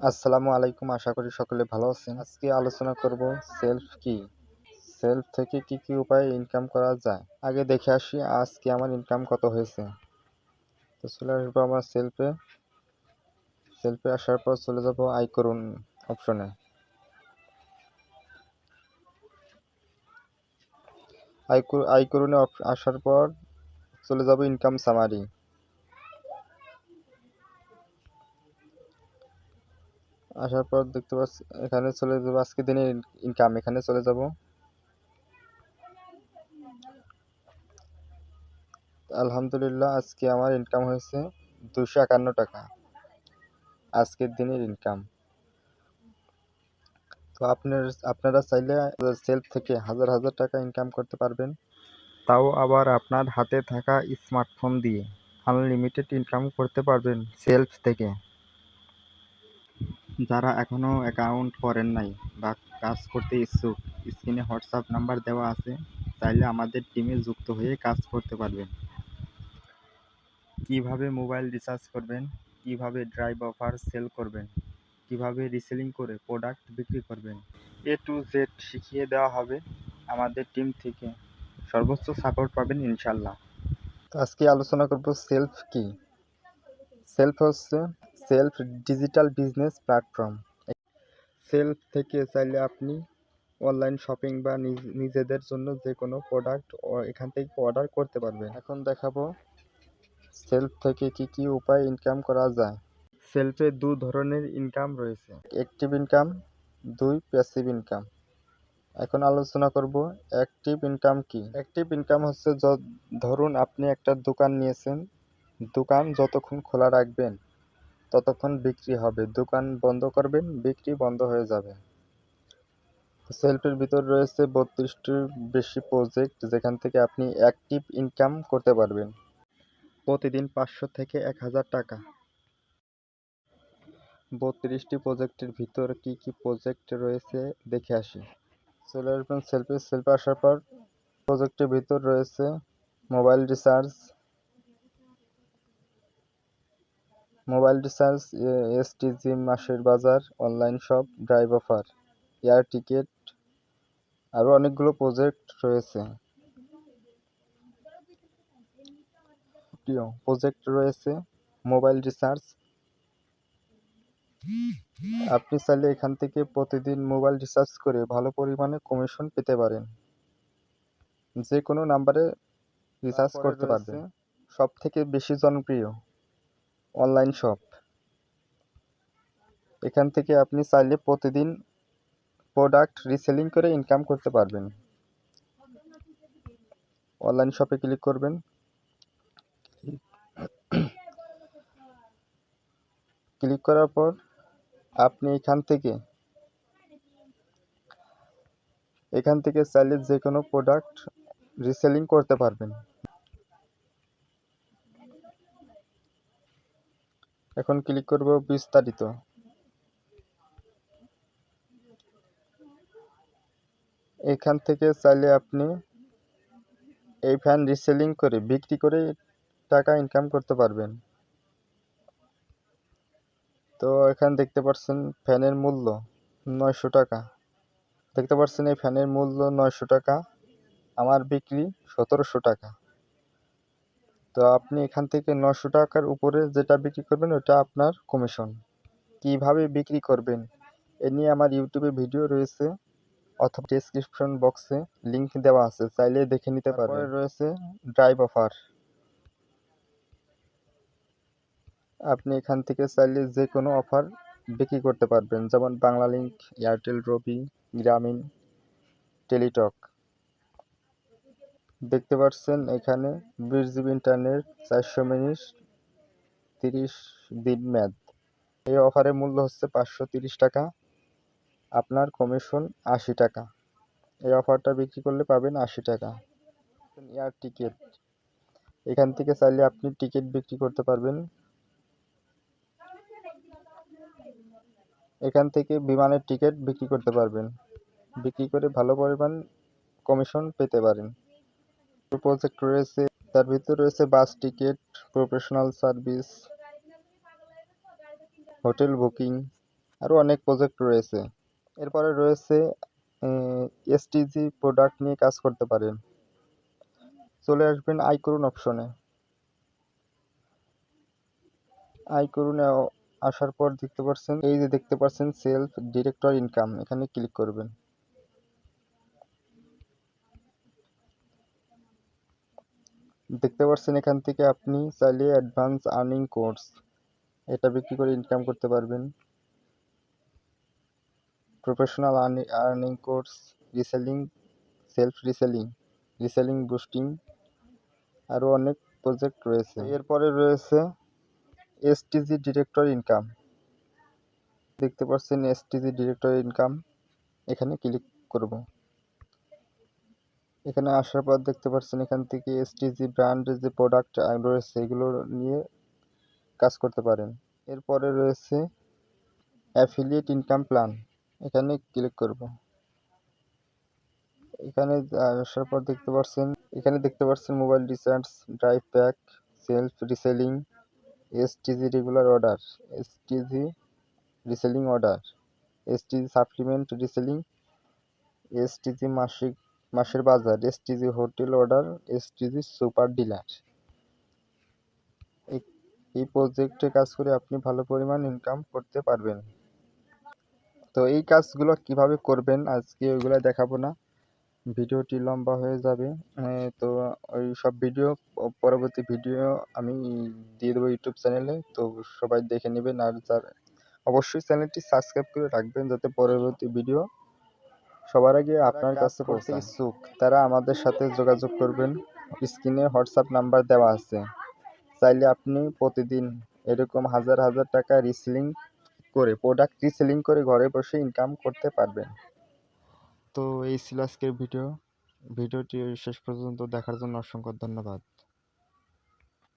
আসসালামু আলাইকুম, আশা করি সকলে ভালো আছেন। আজকে আলোচনা করব সেলফ কি? সেলফ থেকে কি কি উপায়ে ইনকাম করা যায়? আগে দেখে আসি, আজকে আমার ইনকাম কত হয়েছে। তো চলে আসব আমার সেলফে। সেলফে আসার পর চলে যাব আই করুন অপশনে আই আই করুনে আসার পর চলে যাব ইনকাম সামারি আসার পর দেখতে পাচ্ছি, এখানে চলে যাব আজকে দিনের ইনকাম এখানে চলে যাব। আলহামদুলিল্লাহ, আজকে আমার ইনকাম হয়েছে দুশো একান্ন টাকা। আজকের দিনের ইনকাম তো আপনার, আপনারা চাইলে সেলফ থেকে হাজার হাজার টাকা ইনকাম করতে পারবেন। তাও আবার আপনার হাতে থাকা স্মার্টফোন দিয়ে আনলিমিটেড ইনকাম করতে পারবেন সেলফ থেকে। যারা এখনও অ্যাকাউন্ট করেন নাই বা কাজ করতে ইচ্ছুক স্ক্রিনে হোয়াটসঅ্যাপ নাম্বার দেওয়া আছে, চাইলে আমাদের টিমে যুক্ত হয়ে কাজ করতে পারবেন। কীভাবে মোবাইল রিচার্জ করবেন? কীভাবে ড্রাইভ অফার সেল করবেন? কীভাবে রিসেলিং করে প্রোডাক্ট বিক্রি করবেন? এ টু জেড শিখিয়ে দেওয়া হবে আমাদের টিম থেকে। সর্বোচ্চ সাপোর্ট পাবেন ইনশাল্লাহ আজকে আলোচনা করব সেলফ কি? সেলফ হচ্ছে self digital business platform. Self থেকে চাইলে আপনি অনলাইন শপিং বা নিজেদের জন্য যে কোনো প্রোডাক্ট এখান থেকে অর্ডার করতে পারবেন। এখন দেখাবো সেলফ থেকে কি কি উপায় ইনকাম করা যায়। সেলফে দু ধরনের ইনকাম রয়েছে। অ্যাক্টিভ ইনকাম দুই প্যাসিভ ইনকাম এখন আলোচনা করব অ্যাক্টিভ ইনকাম কি। অ্যাক্টিভ ইনকাম হচ্ছে ধরুন আপনি একটা দোকান নিয়েছেন। দোকান যতক্ষণ খোলা রাখবেন ততক্ষণ বিক্রি হবে। দোকান বন্ধ করবেন, বিক্রি বন্ধ হয়ে যাবে। সেলফের ভিতর রয়েছে বত্রিশটির বেশি প্রজেক্ট যেখান থেকে আপনি অ্যাক্টিভ ইনকাম করতে পারবেন। প্রতিদিন পাঁচশো থেকে এক হাজার টাকা। বত্রিশটি প্রজেক্টের ভিতর কি কি প্রজেক্ট রয়েছে দেখে আসি। চলে আসবেন সেলফি সেলফি আসার পর প্রজেক্টের ভিতর রয়েছে mobile recharge mobile recharge STG মাসের বাজার online shop drive offer air ticket আরও অনেকগুলো প্রজেক্ট রয়েছে। প্রজেক্ট রয়েছে মোবাইল রিচার্জ। আপনি চাইলে এখান থেকে প্রতিদিন মোবাইল রিচার্জ করে ভালো পরিমাণে কমিশন পেতে পারেন। যে কোনো নাম্বারে রিচার্জ করতে পারবেন। সব থেকে বেশি জনপ্রিয়। অনলাইন শপ এখান থেকে আপনি চাইলে প্রতিদিন প্রোডাক্ট রিসেলিং করে ইনকাম করতে পারবেন। অনলাইন শপে ক্লিক করবেন। ক্লিক করার পর আপনি এখান থেকে এখান থেকে চাইলে যে কোনো প্রোডাক্ট রিসেলিং করতে পারবেন। এখন ক্লিক করব বিস্তারিত। এখান থেকে চাইলে আপনি এই ফ্যান রিসেলিং করে, বিক্রি করে টাকা ইনকাম করতে পারবেন। তো এখানে দেখতে পাচ্ছেন ফ্যানের মূল্য নয়শো টাকা। দেখতে পাচ্ছেন এই ফ্যানের মূল্য নয়শো টাকা, আমার বিক্রি সতেরোশো টাকা। তো আপনি এখান থেকে নশো টাকার উপরে যেটা বিক্রি করবেন, ওটা আপনার কমিশন কীভাবে বিক্রি করবেন, এ নিয়ে আমার ইউটিউবে ভিডিও রয়েছে, অথবা ডিসক্রিপশন বক্সে লিংক দেওয়া আছে, চাইলে দেখে নিতে পারবেন রয়েছে ড্রাইভ অফার আপনি এখান থেকে চাইলে যে কোনো অফার বিক্রি করতে পারবেন, যেমন বাংলা লিঙ্ক এয়ারটেল রবি, গ্রামীণ, টেলিটক। দেখতে পাচ্ছেন এখানে বিশ জিবি ইন্টারনেট চারশো মিনিট তিরিশ দিন ম্যাদ। এই অফারের মূল্য হচ্ছে পাঁচশো তিরিশ টাকা, আপনার কমিশন আশি টাকা। এই অফারটা বিক্রি করলে পাবেন আশি টাকা। এয়ার টিকিট এখান থেকে চাইলে আপনি টিকিট বিক্রি করতে পারবেন। এখান থেকে বিমানের টিকিট বিক্রি করতে পারবেন। বিক্রি করে ভালো পরিমাণ কমিশন পেতে পারেন। প্রজেক্ট রয়েছে, তার ভিতরে রয়েছে bus ticket, professional service, hotel booking আরও অনেক প্রজেক্ট রয়েছে। এরপরে রয়েছে এসটিজি প্রোডাক্ট নিয়ে কাজ করতে পারেন। চলে আসবেন আই করুন অপশনে আই করুন আসার পর দেখতে পাচ্ছেন এই যে দেখতে পাচ্ছেন সেলফ ডিরেক্টর ইনকাম এখানে ক্লিক করবেন। দেখতে পাচ্ছেন এখান থেকে আপনি চাইলে অ্যাডভান্স আর্নিং কোর্স এটা বিক্রি করে ইনকাম করতে পারবেন। Professional earning course reselling self reselling reselling boosting আরও অনেক প্রজেক্ট রয়েছে। এরপরে রয়েছে এসটিজি ডিরেক্টর ইনকাম দেখতে পাচ্ছেন এসটিজি ডিরেক্টর ইনকাম এখানে ক্লিক করব। এখানে আসার পর দেখতে পাচ্ছেন এখান থেকে এসটিজি ব্র্যান্ডের যে প্রোডাক্ট রয়েছে, এগুলো নিয়ে কাজ করতে পারেন। এরপরে রয়েছে অ্যাফিলিয়েট ইনকাম প্ল্যান এখানে ক্লিক করব। এখানে আসার পর দেখতে পাচ্ছেন এখানে দেখতে পাচ্ছেন mobile recharge drive pack self reselling STG regular order STG reselling order STG supplement reselling STG মাসিক মাসের বাজার STG hotel order STG super dealer. এই প্রজেক্টে কাজ করে আপনি ভালো পরিমাণ ইনকাম করতে পারবেন। তো এই কাজগুলো কীভাবে করবেন আজকে ওইগুলো দেখাবো না। ভিডিওটি লম্বা হয়ে যাবে। তো ওই সব ভিডিও, পরবর্তী ভিডিও আমি দিয়ে দেবো ইউটিউব চ্যানেলে। তো সবাই দেখে নেবেন আর যার, অবশ্যই চ্যানেলটি সাবস্ক্রাইব করে রাখবেন যাতে পরবর্তী ভিডিও সবার আগে আপনার কাছে পৌঁছে ইচ্ছুক তারা আমাদের সাথে যোগাযোগ করবেন। স্ক্রিনে হোয়াটসঅ্যাপ নাম্বার দেওয়া আছে। চাইলে আপনি প্রতিদিন এরকম হাজার হাজার টাকা রিসেলিং করে প্রোডাক্ট রিসেলিং করে ঘরে বসে ইনকাম করতে পারবেন। তো এই ছিল আজকের ভিডিও। ভিডিওটি শেষ পর্যন্ত দেখার জন্য অসংখ্য ধন্যবাদ।